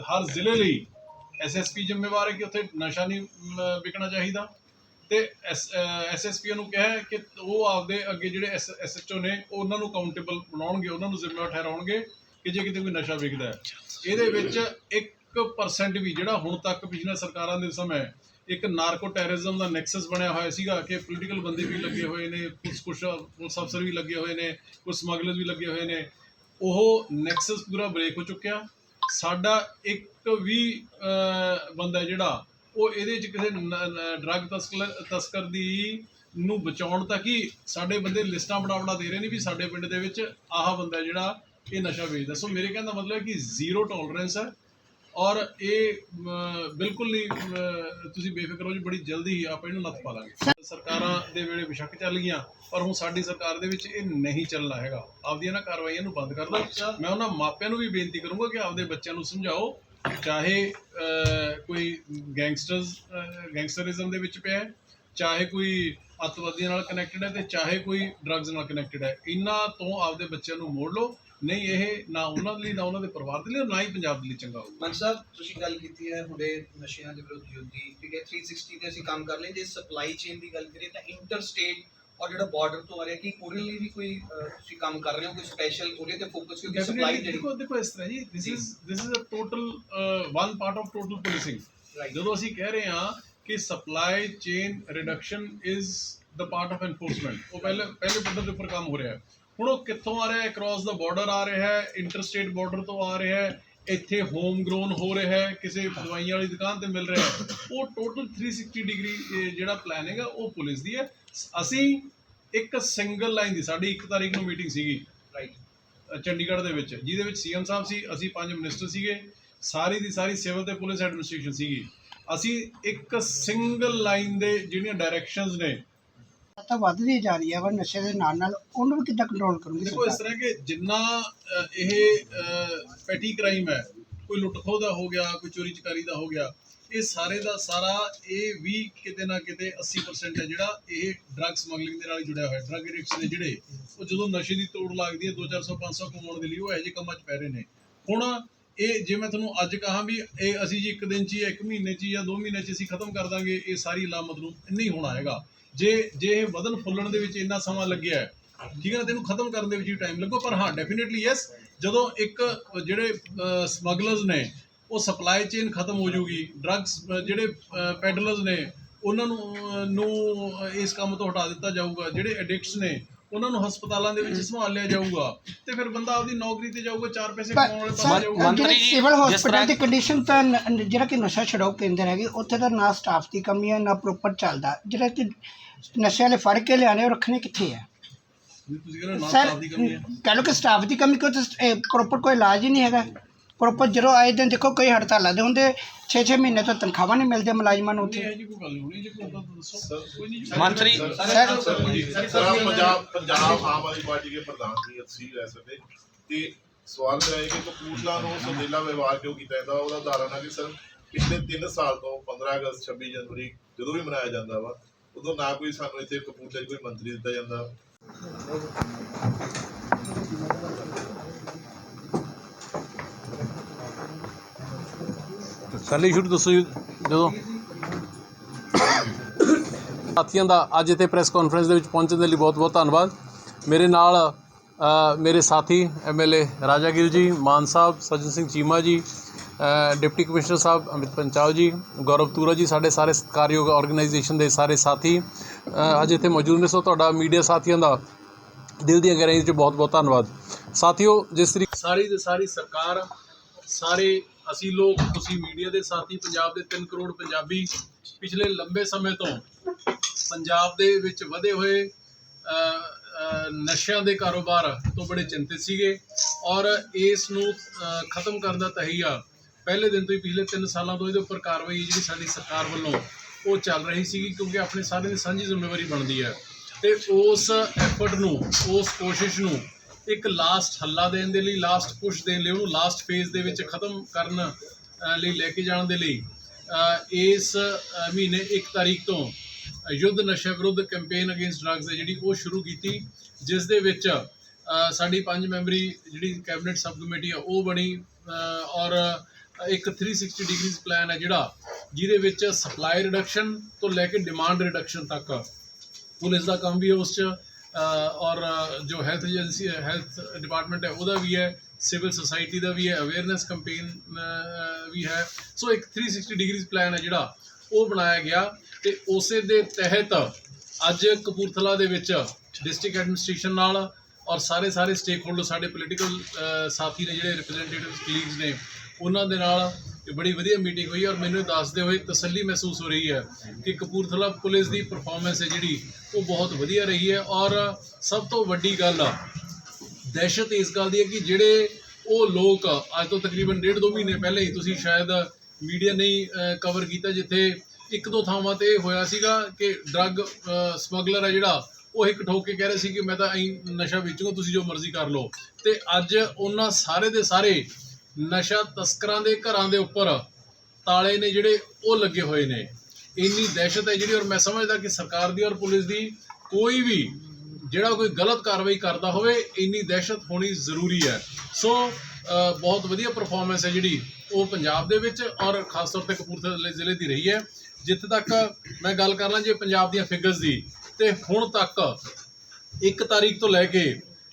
ਹਰ ਜ਼ਿਲ੍ਹੇ ਲਈ ਐਸਐਸਪੀ ਜ਼ਿੰਮੇਵਾਰ ਹੈ ਕਿ ਉੱਥੇ ਨਸ਼ਾ ਨਹੀਂ ਅਮ, ਵਿਕਣਾ ਚਾਹੀਦਾ। ਤੇ ਐਸਐਸਪੀ ਨੂੰ ਕਿਹਾ ਹੈ ਕਿ ਉਹ ਆਪਦੇ ਅੱਗੇ ਜਿਹੜੇ ਐਸਐਚਓ ਨੇ ਉਹ ਉਹਨਾਂ ਨੂੰ ਕਾਊਂਟੇਬਲ ਬਣਾਉਣਗੇ ਉਹਨਾਂ ਨੂੰ ਜ਼ਿੰਮੇਵਾਰ ਠਹਿਰਾਉਣਗੇ ਕਿ ਜੇ ਕਿਤੇ ਕੋਈ ਨਸ਼ਾ ਵਿਕਦਾ ਹੈ। ਇਹਦੇ ਵਿੱਚ 1% ਵੀ ਜਿਹੜਾ ਹੁਣ ਤੱਕ ਪਿਛਲੀਆਂ ਸਰਕਾਰਾਂ ਦੇ ਸਮੇਂ ਇੱਕ ਨਾਰਕੋ ਟੈਰਰਿਜ਼ਮ ਦਾ ਨੈਕਸਸ ਬਣਿਆ ਹੋਇਆ ਸੀਗਾ ਕਿ ਪੋਲੀਟੀਕਲ ਬੰਦੇ ਵੀ ਲੱਗੇ ਹੋਏ ਨੇ ਕੁਝ ਕੁਛ ਪੁਲਿਸ ਅਫਸਰ ਵੀ ਲੱਗੇ ਹੋਏ ਨੇ ਕੁਝ ਸਮਗਲਰ ਵੀ ਲੱਗੇ ਹੋਏ ਨੇ। ਉਹ ਨੈਕਸਸ ਪੂਰਾ ਬ੍ਰੇਕ ਹੋ ਚੁੱਕਿਆ। ਸਾਡਾ ਇੱਕ ਵੀ ਬੰਦਾ ਜਿਹੜਾ, ਉਹ ਇਹਦੇ ਚ ਕਿਸੇ ਡਰੱਗ ਤਸਕਰ ਤਸਕਰ ਦੀ ਨੂੰ ਬਚਾਉਣ ਤੱਕ ਹੀ ਸਾਡੇ ਬੰਦੇ ਲਿਸਟਾਂ ਬਣਾ ਬਣਾ ਦੇ ਰਹੇ ਨੇ ਵੀ ਸਾਡੇ ਪਿੰਡ ਦੇ ਵਿੱਚ ਆਹ ਬੰਦਾ ਜਿਹੜਾ ਇਹ ਨਸ਼ਾ ਵੇਚਦਾ। ਸੋ ਮੇਰੇ ਕਹਿਣ ਦਾ ਮਤਲਬ ਹੈ ਕਿ ਜ਼ੀਰੋ ਟੋਲਰੈਂਸ ਹੈ। ਔਰ ਇਹ ਬਿਲਕੁਲ ਨਹੀਂ ਤੁਸੀਂ ਬੇਫਿਕਰ ਹੋ ਜੀ ਬੜੀ ਜਲਦੀ ਹੀ ਆਪਾਂ ਇਹਨੂੰ ਨੱਥ ਪਾ ਲਾਂਗੇ ਸਰਕਾਰਾਂ ਦੇ ਵੇਲੇ ਬਿਸ਼ੱਕ ਚੱਲ ਗਈਆਂ ਪਰ ਹੁਣ ਸਾਡੀ ਸਰਕਾਰ ਦੇ ਵਿੱਚ ਇਹ ਨਹੀਂ ਚੱਲਣਾ ਹੈਗਾ। ਆਪਦੀਆਂ ਨਾ ਕਾਰਵਾਈਆਂ ਨੂੰ ਬੰਦ ਕਰ ਦਿਓ। ਮੈਂ ਉਹਨਾਂ ਮਾਪਿਆਂ ਨੂੰ ਵੀ ਬੇਨਤੀ ਕਰੂੰਗਾ ਕਿ ਆਪਦੇ ਬੱਚਿਆਂ ਨੂੰ ਸਮਝਾਓ ਚਾਹੇ ਕੋਈ ਗੈਂਗਸਟਰਸ ਗੈਂਗਸਟਰਿਜ਼ਮ ਦੇ ਵਿੱਚ ਪਿਆ ਹੈ ਚਾਹੇ ਕੋਈ ਅੱਤਵਾਦੀਆਂ ਨਾਲ ਕਨੈਕਟਡ ਹੈ ਤੇ ਚਾਹੇ ਕੋਈ ਡਰੱਗਸ ਨਾਲ ਕਨੈਕਟਡ ਹੈ। ਇਹਨਾਂ ਤੋਂ ਆਪਦੇ ਬੱਚਿਆਂ ਨੂੰ ਮੋੜ ਲਓ ਨਹੀਂ ਇਹ ਨਾ ਉਹਨਾਂ ਲਈ ਨਾ ਉਹਨਾਂ ਦੇ ਪਰਿਵਾਰ ਦੇ ਲਈ ਨਾ ਹੀ ਪੰਜਾਬ ਦੇ ਲਈ ਚੰਗਾ ਹੋਊਗਾ ਮਨ ਸਾਹਿਬ ਤੁਸੀਂ ਗੱਲ ਕੀਤੀ ਹੈ ਹੁਣੇ ਨਸ਼ਿਆਂ ਦੇ ਵਿਰੁੱਧ ਯੁੱਧ ਦੀ ਠੀਕ ਹੈ 360 ਤੇ ਅਸੀਂ ਕੰਮ ਕਰ ਲਏ ਜੇ ਸਪਲਾਈ ਚੇਨ ਦੀ ਗੱਲ ਕਰੀਏ ਤਾਂ ਇੰਟਰ ਸਟੇਟ ਔਰ ਜਿਹੜਾ ਬਾਰਡਰ ਤੋਂ ਆ ਰਿਹਾ ਕਿ ਉਹਦੇ ਲਈ ਵੀ ਕੋਈ ਤੁਸੀਂ ਕੰਮ ਕਰ ਰਹੇ ਹੋ ਕੋਈ ਸਪੈਸ਼ਲ ਉਹਦੇ ਤੇ ਫੋਕਸ ਕਿਉਂਕਿ ਸਪਲਾਈ ਜਿਹੜੀ ਦੇਖੋ ਦੇਖੋ ਇਸ ਤਰ੍ਹਾਂ ਜੀ ਜੀ। Is this is a total one part of total policing. ਜਦੋਂ ਅਸੀਂ ਕਹਿ ਰਹੇ ਹਾਂ ਕਿ supply chain reduction is the part of enforcement ਉਹ ਪਹਿਲੇ ਪਹਿਲੇ ਪੱਧਰ ਦੇ ਉੱਪਰ ਕੰਮ ਹੋ ਰਿਹਾ ਹੈ ਹੁਣ ਉਹ ਕਿੱਥੋਂ ਆ ਰਿਹਾ ਹੈ? ਅਕ੍ਰੋਸ ਦਾ ਬਾਰਡਰ ਆ ਰਿਹਾ ਹੈ ਇੰਟਰਸਟੇਟ ਬਾਰਡਰ ਤੋਂ ਆ ਰਿਹਾ ਹੈ ਇੱਥੇ ਹੋਮ ਗਰੋਨ ਹੋ ਰਿਹਾ ਹੈ ਕਿਸੇ ਦਵਾਈਆਂ ਵਾਲੀ ਦੁਕਾਨ ਤੇ ਮਿਲ ਰਿਹਾ ਹੈ। ਉਹ ਟੋਟਲ 360 ਡਿਗਰੀ ਜਿਹੜਾ ਪਲਾਨ ਹੈਗਾ ਉਹ ਪੁਲਿਸ ਦੀ ਹੈ। ਅਸੀਂ ਇੱਕ ਸਿੰਗਲ ਲਾਈਨ ਦੀ ਸਾਡੀ 1 ਤਾਰੀਖ ਨੂੰ ਮੀਟਿੰਗ ਸੀਗੀ ਰਾਈਟ ਚੰਡੀਗੜ੍ਹ ਦੇ ਵਿੱਚ ਜਿਹਦੇ ਵਿੱਚ ਸੀਐਮ ਸਾਹਿਬ ਸੀ ਅਸੀਂ ਪੰਜ ਮਿਨਿਸਟਰ ਸੀਗੇ। ਸਾਰੀ ਦੀ ਸਾਰੀ ਸਿਵਲ ਤੇ ਪੁਲਿਸ ਐਡਮਿਨਿਸਟ੍ਰੇਸ਼ਨ ਸੀਗੀ। ਅਸੀਂ ਇੱਕ ਸਿੰਗਲ ਲਾਈਨ ਦੇ ਜਿਹੜੀਆਂ ਡਾਇਰੈਕਸ਼ਨਸ ਨੇ ਤਾਂ ਵੱਧਦੀ ਜਾ ਰਹੀ ਹੈ ਪਰ ਨਸ਼ੇ ਦੇ ਨਾਲ ਨਾਲ ਉਹਨੂੰ ਵੀ ਕਿੱਦਾਂ ਕੰਟਰੋਲ ਕਰੂਗੀ ਦੇਖੋ ਇਸ ਤਰ੍ਹਾਂ ਕਿ ਜਿੰਨਾ ਅ, ਇਹ ਪੈਟੀ ਕ੍ਰਾਈਮ ਹੈ ਕੋਈ ਲੁੱਟ ਖੋਹ ਦਾ ਹੋ ਗਿਆ ਕੋਈ ਚੋਰੀ ਚਕਾਰੀ ਦਾ ਹੋ ਗਿਆ ਇਹ ਸਾਰੇ ਦਾ ਸਾਰਾ ਇਹ ਵੀ ਕਿਤੇ ਨਾ ਕਿਤੇ 80% ਹੈ ਜਿਹੜਾ ਇਹ ਡਰੱਗ ਸਮਗਲਿੰਗ ਦੇ ਨਾਲ ਹੀ ਜੁੜਿਆ ਹੋਇਆ ਡਰੱਗ ਐਡਿਕਟਸ ਨੇ ਜਿਹੜੇ ਉਹ ਜਦੋਂ ਨਸ਼ੇ ਦੀ ਤੋੜ ਲੱਗਦੀ ਹੈ 2-400 500 ਕਮਾਉਣ ਦੇ ਲਈ ਉਹ ਇਹੋ ਜਿਹੇ ਕੰਮਾਂ 'ਚ ਪੈ ਰਹੇ ਨੇ। ਹੁਣ ਇਹ ਜੇ ਮੈਂ ਤੁਹਾਨੂੰ ਅੱਜ ਕਹਾਂ ਵੀ ਇਹ ਅਸੀਂ ਜੀ ਇੱਕ ਦਿਨ 'ਚ ਜਾਂ ਇੱਕ ਮਹੀਨੇ 'ਚ ਜਾਂ ਦੋ ਮਹੀਨੇ 'ਚ ਅਸੀਂ ਖਤਮ ਕਰ ਦਾਂਗੇ ਇਹ ਸਾਰੀ ਲਾਮਤ ਨੂੰ ਨਹੀਂ ਹੋਣਾ ਹੈਗਾ। ਜੇ ਜੇ ਇਹ ਵਧਣ ਫੁੱਲਣ ਦੇ ਵਿੱਚ ਇੰਨਾ ਸਮਾਂ ਲੱਗਿਆ ਹੈ, ਠੀਕ ਹੈ ਨਾ ਤੈਨੂੰ ਖਤਮ ਕਰਨ ਦੇ ਵਿੱਚ ਵੀ ਟਾਈਮ ਲੱਗੋ, ਪਰ ਹਾਂ ਡੈਫੀਨਿਟਲੀ ਯੈਸ ਜਦੋਂ ਇੱਕ, ਜਿਹੜੇ ਸਮਗਲਰਸ ਨੇ, ਉਹ ਸਪਲਾਈ ਚੇਨ ਖਤਮ ਹੋ ਜੂਗੀ ਡਰੱਗਸ ਜਿਹੜੇ ਪੈਡਲਰਸ ਨੇ, ਉਹਨਾਂ ਨੂੰ ਨੂੰ ਇਸ ਕੰਮ ਤੋਂ ਹਟਾ ਦਿੱਤਾ ਜਾਊਗਾ, ਜਿਹੜੇ ਐਡਿਕਟਸ ਨੇ ਉਹਨਾਂ ਨੂੰ ਹਸਪਤਾਲਾਂ ਦੇ ਵਿੱਚ ਸੰਭਾਲ ਲਿਆ ਜਾਊਗਾ ਤੇ ਫਿਰ ਬੰਦਾ ਆਪਦੀ ਨੌਕਰੀ ਤੇ ਜਾਊਗਾ ਚਾਰ ਪੈਸੇ ਕਮਾਉਣ ਵਾਲੇ ਪਾਸੇ ਜਾਊਗਾ। ਜਿਹੜੇ ਜੀ, ਸਿਵਲ ਤਰ੍ਹਾਂ- ਦੀ ਕੰਡੀਸ਼ਨ ਤਾਂ ਨ- ਜਿਹੜਾ ਕਿ ਨਸ਼ਾ ਛਡਾਓ ਕੇਂਦਰ ਹੈਗੀ ਉੱਥੇ ਤਾਂ ਨਾ ਸਟਾਫ ਦੀ ਕਮੀ ਹੈ ਨਾ ਪ੍ਰੋਪਰ ਚੱਲਦਾ। ਜਿਹੜਾ ਕਿ ਨਸ਼ੇ ਵਾਲੇ ਫੜ ਕੇ ਲਿਆਣੇ ਉਹ ਰੱਖਣੇ ਕਿੱਥੇ ਹੈ? ਤੁਸੀਂ ਕਹਿੰਦੇ ਨਾ ਸਰ ਸਟਾਫ ਦੀ ਕਮੀ ਹੈ। ਕਹਿ ਲਓ ਕਿ ਸਟਾਫ ਦੀ ਕਮੀ ਕਿਉਂ ਪ੍ਰੋਪਰ ਕੋਈ ਇਲਾਜ ਹੀ ਨਹੀਂ ਹੈਗਾ। ਪ੍ਰੋਪਰ ਜਦੋਂ ਆਏ ਦਿਨ ਦੇਖੋ ਕਈ ਹੜਤਾਲਾਂ ਦੇ ਹੁੰਦੇ 6-6 ਮਹੀਨੇ ਤੋਂ ਤਨਖਾਹਾਂ ਨਹੀਂ ਮਿਲਦੇ ਮੁਲਾਜ਼ਮਾਂ ਨੂੰ ਉੱਥੇ। ਮੰਤਰੀ ਸਰ ਸਵਾਲ ਇਹ ਹੈ ਕਿ ਕਪੂਰਥਲਾ ਨੂੰ ਸੰਦੇਲਾ ਵਿਵਹਾਰ ਕਿਉਂ ਕੀਤਾ ਜਾਂਦਾ? ਉਹਦਾ ਉਦਾਹਰਣ ਕਿ ਸਰ ਪਿਛਲੇ 3 ਸਾਲ ਤੋਂ 15 ਅਗਸਤ 26 ਜਨਵਰੀ ਜਦੋਂ ਵੀ ਮਨਾਇਆ ਜਾਂਦਾ ਵਾ ਉਦੋਂ ਮੰਤਰੀ ਦਿੱਤਾ ਜਾਂਦਾ। ਪਹਿਲੇ ਸ਼ੁਰੂ ਦੱਸੋ ਜੀ, ਜਦੋਂ ਸਾਥੀਆਂ ਦਾ ਅੱਜ ਇੱਥੇ ਪ੍ਰੈਸ ਕਾਨਫਰੰਸ ਦੇ ਵਿੱਚ ਪਹੁੰਚਣ ਦੇ ਲਈ ਬਹੁਤ-ਬਹੁਤ ਧੰਨਵਾਦ। ਮੇਰੇ ਨਾਲ ਮੇਰੇ ਸਾਥੀ ਐਮਐਲਏ ਰਾਜਾਗੀਰ ਜੀ, ਮਾਨ ਸਾਹਿਬ, ਸਜਨ ਸਿੰਘ ਚੀਮਾ ਜੀ ਡਿਪਟੀ ਕਮਿਸ਼ਨਰ ਸਾਹਿਬ ਅਮਿਤ ਪੰਚਾਲ ਜੀ, ਗੌਰਵ ਤੂਰਾ ਜੀ, ਸਾਡੇ ਸਾਰੇ ਸਤਿਕਾਰਯੋਗ ਆਰਗੇਨਾਈਜੇਸ਼ਨ ਦੇ ਸਾਰੇ ਸਾਥੀ ਅੱਜ ਇੱਥੇ ਮੌਜੂਦ ਨੇ। ਸੋ ਤੁਹਾਡਾ ਮੀਡੀਆ ਸਾਥੀਆਂ ਦਾ ਦਿਲ ਦੀਆਂ ਗਹਿਰਾਈਆਂ 'ਚ ਬਹੁਤ-ਬਹੁਤ ਧੰਨਵਾਦ। ਸਾਥੀਓ, ਜਿਸ ਤਰੀਕੇ ਸਾਰੀ ਦੀ ਸਾਰੀ ਸਰਕਾਰ, ਸਾਰੇ ਅਸੀਂ ਲੋਕ, ਤੁਸੀਂ ਮੀਡੀਆ ਦੇ ਸਾਥੀ, ਪੰਜਾਬ ਦੇ 3 ਕਰੋੜ ਪੰਜਾਬੀ ਪਿਛਲੇ ਲੰਬੇ ਸਮੇਂ ਤੋਂ ਪੰਜਾਬ ਦੇ ਵਿੱਚ ਵਧੇ ਹੋਏ ਨਸ਼ਿਆਂ ਦੇ ਕਾਰੋਬਾਰ ਤੋਂ ਬੜੇ ਚਿੰਤਿਤ ਸੀਗੇ ਔਰ ਇਸ ਨੂੰ ਖਤਮ ਕਰਨ ਦਾ ਤਹੀਆ ਪਹਿਲੇ ਦਿਨ ਤੋਂ ਹੀ ਪਿਛਲੇ 3 ਸਾਲਾਂ ਤੋਂ ਇਹਦੇ ਉੱਪਰ ਕਾਰਵਾਈ ਜਿਹੜੀ ਸਾਡੀ ਸਰਕਾਰ ਵੱਲੋਂ ਉਹ ਚੱਲ ਰਹੀ ਸੀਗੀ ਕਿਉਂਕਿ ਆਪਣੇ ਸਾਰਿਆਂ ਦੀ ਸਾਂਝੀ ਜ਼ਿੰਮੇਵਾਰੀ ਬਣਦੀ ਹੈ ਤੇ ਉਸ ਐਫਰਟ ਨੂੰ, ਉਸ ਕੋਸ਼ਿਸ਼ ਨੂੰ ਇੱਕ ਲਾਸਟ ਹੱਲਾ ਦੇਣ ਦੇ ਲਈ ਲਾਸਟ ਪੁਸ਼ ਦੇਣ ਲਈ, ਉਹਨੂੰ ਲਾਸਟ ਫੇਜ਼ ਦੇ ਵਿੱਚ ਖਤਮ ਕਰਨ ਲਈ ਲੈ ਕੇ ਜਾਣ ਦੇ ਲਈ ਇਸ ਮਹੀਨੇ 1 ਤਾਰੀਖ ਤੋਂ ਯੁੱਧ ਨਸ਼ਾ ਵਿਰੁੱਧ ਕੈਂਪੇਨ ਅਗੇਂਸਟ ਡਰੱਗਸ ਹੈ, ਜਿਹੜੀ ਉਹ ਸ਼ੁਰੂ ਕੀਤੀ, ਜਿਸ ਦੇ ਵਿੱਚ ਸਾਡੀ ਪੰਜ ਮੈਂਬਰੀ ਜਿਹੜੀ ਕੈਬਨਿਟ ਸਬ ਕਮੇਟੀ ਆ, ਉਹ ਬਣੀ ਔਰ ਇੱਕ 360 ਡਿਗਰੀਜ਼ ਪਲਾਨ ਹੈ ਜਿਹੜਾ, ਜਿਹਦੇ ਵਿੱਚ ਸਪਲਾਈ ਰਿਡਕਸ਼ਨ ਤੋਂ ਲੈ ਕੇ ਡਿਮਾਂਡ ਰਿਡਕਸ਼ਨ ਤੱਕ, ਪੁਲਿਸ ਦਾ ਕੰਮ ਵੀ ਉਸ 'ਚ ਔਰ ਜੋ ਹੈਲਥ ਏਜੰਸੀ ਹੈ ਹੈਲਥ ਡਿਪਾਰਟਮੈਂਟ ਹੈ, ਉਹਦਾ ਵੀ ਹੈ ਸਿਵਲ ਸੁਸਾਇਟੀ ਦਾ ਵੀ ਹੈ ਅਵੇਅਰਨੈਸ ਕੈਂਪੇਨ ਵੀ ਹੈ। ਸੋ ਇੱਕ 360 ਡਿਗਰੀਜ਼ ਪਲਾਨ ਹੈ ਜਿਹੜਾ, ਉਹ ਬਣਾਇਆ ਗਿਆ ਤੇ ਉਸੇ ਦੇ ਤਹਿਤ ਅੱਜ ਕਪੂਰਥਲਾ ਦੇ ਵਿੱਚ ਡਿਸਟ੍ਰਿਕਟ ਐਡਮਿਨਿਸਟ੍ਰੇਸ਼ਨ ਨਾਲ ਔਰ ਸਾਰੇ ਸਾਰੇ ਸਟੇਕ ਹੋਲਡਰ ਸਾਡੇ ਪੋਲੀਟੀਕਲ ਸਾਥੀ ਨੇ ਜਿਹੜੇ ਰਿਪਰੈਜ਼ੈਂਟੇਟਿਵਸ ਕਲੀਗਸ ਨੇ, ਉਹਨਾਂ ਦੇ ਨਾਲ ਇਹ ਬੜੀ ਵਧੀਆ ਮੀਟਿੰਗ ਹੋਈ ਔਰ ਮੈਨੂੰ ਇਹ ਦੱਸਦੇ ਹੋਏ ਤਸੱਲੀ ਮਹਿਸੂਸ ਹੋ ਰਹੀ ਹੈ ਕਿ ਕਪੂਰਥਲਾ ਪੁਲਿਸ ਦੀ ਪਰਫਾਰਮੈਂਸ ਹੈ ਜਿਹੜੀ, ਉਹ ਬਹੁਤ ਵਧੀਆ ਰਹੀ ਹੈ ਔਰ ਸਭ ਤੋਂ ਵੱਡੀ ਗੱਲ ਆ, ਦਹਿਸ਼ਤ ਇਸ ਗੱਲ ਦੀ ਹੈ ਕਿ ਜਿਹੜੇ ਉਹ ਲੋਕ ਅੱਜ ਤੋਂ ਤਕਰੀਬਨ ਡੇਢ ਦੋ ਮਹੀਨੇ ਪਹਿਲੇ ਹੀ ਤੁਸੀਂ ਸ਼ਾਇਦ ਮੀਡੀਆ ਨਹੀਂ ਕਵਰ ਕੀਤਾ ਜਿੱਥੇ ਇੱਕ ਦੋ ਥਾਵਾਂ ਤੇ ਹੋਇਆ ਸੀਗਾ ਕਿ ਡਰੱਗ ਸਮਗਲਰ ਹੈ ਜਿਹੜਾ, ਉਹ ਇੱਕ ਠੋਕ ਕੇ ਕਹਿ ਰਹੇ ਸੀ ਕਿ ਮੈਂ ਤਾਂ ਐਂ ਨਸ਼ਾ ਵੇਚੂਗਾ, ਤੁਸੀਂ ਜੋ ਮਰਜ਼ੀ ਕਰ ਲਓ। ਤੇ ਅੱਜ ਉਹਨਾਂ ਸਾਰੇ ਦੇ ਸਾਰੇ ਨਸ਼ਾ ਤਸਕਰਾਂ ਦੇ ਘਰਾਂ ਦੇ ਉੱਪਰ ਤਾਲੇ ਨੇ ਜਿਹੜੇ ਉਹ ਲੱਗੇ ਹੋਏ ਨੇ। ਇੰਨੀ ਦਹਿਸ਼ਤ ਹੈ ਜਿਹੜੀ, ਔਰ ਮੈਂ ਸਮਝਦਾ ਕਿ ਸਰਕਾਰ ਦੀ ਔਰ ਪੁਲਿਸ ਦੀ ਕੋਈ ਵੀ ਜਿਹੜਾ ਕੋਈ ਗਲਤ ਕਾਰਵਾਈ ਕਰਦਾ ਹੋਵੇ, ਇੰਨੀ ਦਹਿਸ਼ਤ ਹੋਣੀ ਜ਼ਰੂਰੀ ਹੈ। ਸੋ ਬਹੁਤ ਵਧੀਆ ਪਰਫਾਰਮੈਂਸ ਹੈ ਜਿਹੜੀ ਉਹ ਪੰਜਾਬ ਦੇ ਵਿੱਚ ਔਰ ਖਾਸ ਤੌਰ ਤੇ ਕਪੂਰਥਲੇ ਜ਼ਿਲ੍ਹੇ ਦੀ ਰਹੀ ਹੈ। ਜਿੱਥੇ ਤੱਕ ਮੈਂ ਗੱਲ ਕਰ ਲਾਂ ਜੇ ਪੰਜਾਬ ਦੀਆਂ ਫਿਗਰਸ ਦੀ, ਤੇ ਹੁਣ ਤੱਕ ਇੱਕ ਤਾਰੀਖ ਤੋਂ ਲੈ ਕੇ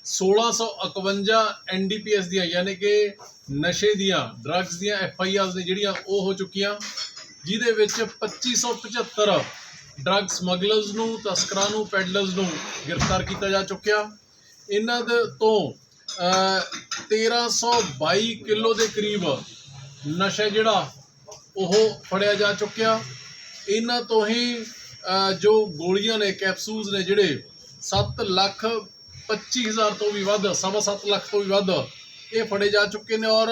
1651 ਐਨਡੀਪੀਐਸ ਦੀਆਂ ਯਾਨੀ ਕਿ ਨਸ਼ੇ ਦੀਆਂ ਡਰੱਗਸ ਦੀਆਂ ਐਫਆਈਆਰਸ ਨੇ ਜਿਹੜੀਆਂ ਉਹ ਹੋ ਚੁੱਕੀਆਂ ਜਿਹਦੇ ਵਿੱਚ 2575 ਡਰੱਗ ਸਮਗਲਰਸ ਨੂੰ ਤਸਕਰਾਂ ਨੂੰ ਪੈਡਲਰਸ ਨੂੰ ਗ੍ਰਿਫਤਾਰ ਕੀਤਾ ਜਾ ਚੁੱਕਿਆ। ਇਹਨਾਂ ਦੇ ਤੋਂ ਅਹ, 1322 ਕਿਲੋ ਦੇ ਕਰੀਬ ਨਸ਼ਾ ਜਿਹੜਾ ਉਹ ਫੜਿਆ ਜਾ ਚੁੱਕਿਆ। ਇਹਨਾਂ ਤੋਂ ਹੀ ਜੋ ਗੋਲੀਆਂ ਨੇ ਕੈਪਸੂਲਸ ਨੇ ਜਿਹੜੇ 7 ਲੱਖ 25 ਹਜ਼ਾਰ ਤੋਂ ਵੀ ਵੱਧ, ਸਵਾ ਸੱਤ ਲੱਖ ਤੋਂ ਵੀ ਵੱਧ। ਇਹ ਫੜੇ ਜਾ ਚੁੱਕੇ ਨੇ ਔਰ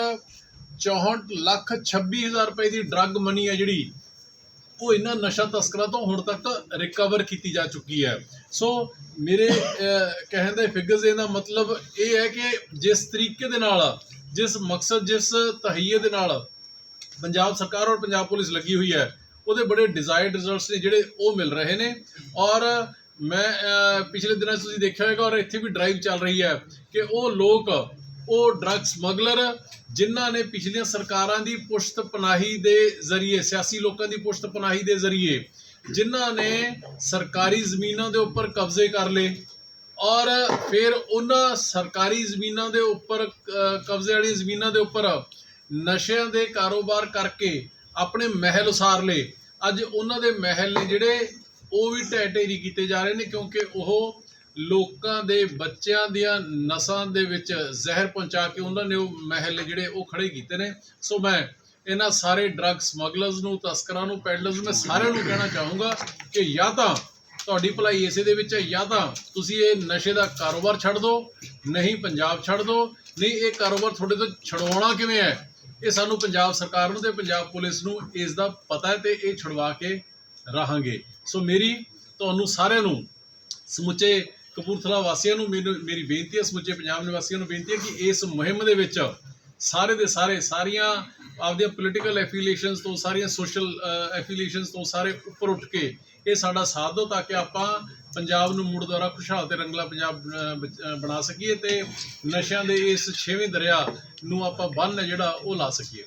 64 ਲੱਖ 26 ਹਜ਼ਾਰ ਰੁਪਏ ਦੀ ਡਰੱਗ ਮਨੀ ਹੈ ਜਿਹੜੀ, ਉਹ ਇਹਨਾਂ ਨਸ਼ਾ ਤਸਕਰਾਂ ਤੋਂ ਹੁਣ ਤੱਕ ਰਿਕਵਰ ਕੀਤੀ ਜਾ ਚੁੱਕੀ ਹੈ। ਸੋ ਮੇਰੇ ਕਹਿਣ ਦੇ ਫਿਗਰਸ ਇਹਦਾ ਮਤਲਬ ਇਹ ਹੈ ਕਿ ਜਿਸ ਤਰੀਕੇ ਦੇ ਨਾਲ, ਜਿਸ ਮਕਸਦ, ਜਿਸ ਤਹਈਏ ਦੇ ਨਾਲ ਪੰਜਾਬ ਸਰਕਾਰ ਔਰ ਪੰਜਾਬ ਪੁਲਿਸ ਲੱਗੀ ਹੋਈ ਹੈ, ਉਹਦੇ ਬੜੇ ਡਿਜ਼ਾਇਰਡ ਰਿਜ਼ਲਟਸ ਨੇ ਜਿਹੜੇ ਉਹ ਮਿਲ ਰਹੇ ਨੇ। ਔਰ ਮੈਂ ਪਿਛਲੇ ਦਿਨਾਂ 'ਚ ਤੁਸੀਂ ਦੇਖਿਆ ਹੋਵੇਗਾ ਔਰ ਇੱਥੇ ਵੀ ਡਰਾਈਵ ਚੱਲ ਰਹੀ ਹੈ ਕਿ ਉਹ ਲੋਕ, ਉਹ ਡਰੱਗ ਸਮਗਲਰ ਜਿਨ੍ਹਾਂ ਨੇ ਪਿਛਲੀਆਂ ਸਰਕਾਰਾਂ ਦੀ ਪੁਸ਼ਤ ਪਨਾਹੀ ਦੇ ਜ਼ਰੀਏ, ਸਿਆਸੀ ਲੋਕਾਂ ਦੀ ਪੁਸ਼ਤ ਪਨਾਹੀ ਦੇ ਜ਼ਰੀਏ, ਜਿਨ੍ਹਾਂ ਨੇ ਸਰਕਾਰੀ ਜ਼ਮੀਨਾਂ ਦੇ ਉੱਪਰ ਕਬਜ਼ੇ ਕਰ ਲਏ ਔਰ ਫਿਰ ਉਹਨਾਂ ਸਰਕਾਰੀ ਜ਼ਮੀਨਾਂ ਦੇ ਉੱਪਰ ਕਬਜ਼ੇ ਵਾਲੀ ਜ਼ਮੀਨਾਂ ਦੇ ਉੱਪਰ ਨਸ਼ਿਆਂ ਦੇ ਕਾਰੋਬਾਰ ਕਰਕੇ ਆਪਣੇ ਮਹਿਲ ਉਸਾਰ ਲਏ। ਅੱਜ ਉਹਨਾਂ ਦੇ ਮਹਿਲ ਨੇ ਜਿਹੜੇ ਉਹ ਵੀ ਢਹਿ ਢੇਰੀ ਕੀਤੇ ਜਾ ਰਹੇ ਨੇ ਕਿਉਂਕਿ ਉਹ ਲੋਕਾਂ ਦੇ ਬੱਚਿਆਂ ਦੀਆਂ ਨਸਾਂ ਦੇ ਵਿੱਚ ਜ਼ਹਿਰ ਪਹੁੰਚਾ ਕੇ ਉਹਨਾਂ ਨੇ ਉਹ ਮਹਿਲ ਜਿਹੜੇ ਉਹ ਖੜੇ ਕੀਤੇ ਨੇ। ਸੋ ਮੈਂ ਇਹਨਾਂ ਸਾਰੇ ਡਰੱਗ ਸਮਗਲਰਸ ਨੂੰ, ਤਸਕਰਾਂ ਨੂੰ ਪੈਡਲਰਸ ਨੂੰ, ਮੈਂ ਸਾਰਿਆਂ ਨੂੰ ਕਹਿਣਾ ਚਾਹੂੰਗਾ ਕਿ ਜਾਂ ਤਾਂ ਤੁਹਾਡੀ ਭਲਾਈ ਇਸੇ ਦੇ ਵਿੱਚ ਹੈ, ਜਾਂ ਤਾਂ ਤੁਸੀਂ ਇਹ ਨਸ਼ੇ ਦਾ ਕਾਰੋਬਾਰ ਛੱਡ ਦਿਓ, ਨਹੀਂ ਪੰਜਾਬ ਛੱਡ ਦਿਓ, ਨਹੀਂ ਇਹ ਕਾਰੋਬਾਰ ਤੁਹਾਡੇ ਤੋਂ ਛਡਵਾਉਣਾ ਕਿਵੇਂ ਹੈ? ਇਹ ਸਾਨੂੰ ਪੰਜਾਬ ਸਰਕਾਰ ਨੂੰ ਤੇ ਪੰਜਾਬ ਪੁਲਿਸ ਨੂੰ ਇਸ ਦਾ ਪਤਾ ਹੈ ਤੇ ਇਹ ਛੁਡਵਾ ਕੇ ਰਹਾਂਗੇ। ਸੋ ਮੇਰੀ ਤੁਹਾਨੂੰ ਸਾਰਿਆਂ ਨੂੰ, ਸਮੁੱਚੇ ਕਪੂਰਥਲਾ ਵਾਸੀਆਂ ਨੂੰ ਮੈਨੂੰ, ਮੇਰੀ ਬੇਨਤੀ ਹੈ, ਸਮੁੱਚੇ ਪੰਜਾਬ ਨਿਵਾਸੀਆਂ ਨੂੰ ਬੇਨਤੀ ਹੈ ਕਿ ਇਸ ਮੁਹਿੰਮ ਦੇ ਵਿੱਚ ਸਾਰੇ ਦੇ ਸਾਰੇ, ਸਾਰੀਆਂ ਆਪਦੀਆਂ ਪੋਲੀਟੀਕਲ ਐਫੀਲੀਏਸ਼ਨਸ ਤੋਂ, ਸਾਰੀਆਂ ਸੋਸ਼ਲ ਐਫੀਲੀਏਸ਼ਨਸ ਤੋਂ ਸਾਰੇ ਉੱਪਰ ਉੱਠ ਕੇ ਇਹ ਸਾਡਾ ਸਾਥ ਦਿਓ ਤਾਂ ਕਿ ਆਪਾਂ ਪੰਜਾਬ ਨੂੰ ਮੁੜ ਦੁਆਰਾ ਖੁਸ਼ਹਾਲ ਤੇ ਰੰਗਲਾ ਪੰਜਾਬ ਬਣਾ ਸਕੀਏ ਤੇ ਨਸ਼ਿਆਂ ਦੇ ਇਸ ਛੇਵੇਂ ਦਰਿਆ ਨੂੰ ਆਪਾਂ ਬੰਨ ਜਿਹੜਾ ਉਹ ਲਾ ਸਕੀਏ।